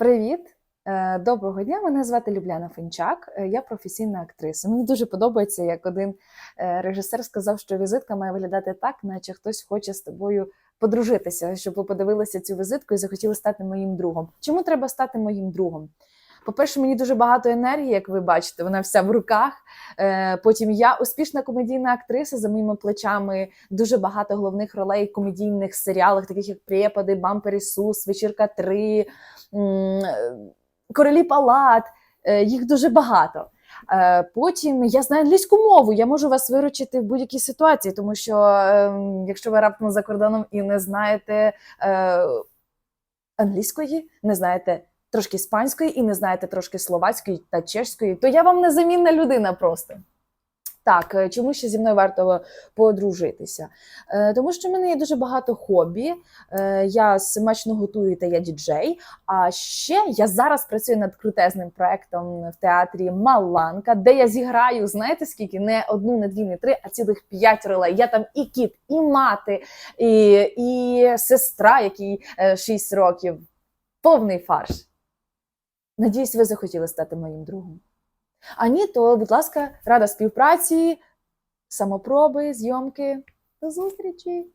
Привіт! Е, Доброго дня! Мене звати Любляна Фенчак. е, Я професійна актриса. Мені дуже подобається, як один е, режисер сказав, що візитка має виглядати так, наче хтось хоче з тобою подружитися, щоб ви подивилися цю візитку і захотіли стати моїм другом. Чому треба стати моїм другом? По-перше, мені дуже багато енергії, як ви бачите, вона вся в руках. Потім я успішна комедійна актриса за моїми плечами, дуже багато головних ролей в комедійних серіалах, таких як Препади, Бампер Ісус, Вечірка 3, м, е, Королі Палат. Е, Їх дуже багато. Е, Потім я знаю англійську мову, я можу вас виручити в будь-якій ситуації, тому що ем, якщо ви раптом за кордоном і не знаєте е, англійської, не знаєте трошки іспанської і не знаєте трошки словацької та чешської, то я вам незамінна людина просто. Так, е, чому ще зі мною варто подружитися? Е, Тому що в мене є дуже багато хобі. Е, Я смачно готую та я діджей. А ще я зараз працюю над крутезним проектом в театрі Маланка, де я зіграю, знаєте скільки? Не одну, не дві, не три, а цілих п'ять ролей. Я там і кіт, і мати, і, і сестра, якій е, 6 років. Повний фарш. Надіюсь, ви захотіли стати моїм другом. А ні, то, будь ласка, рада співпраці, самопроби, зйомки. До зустрічі!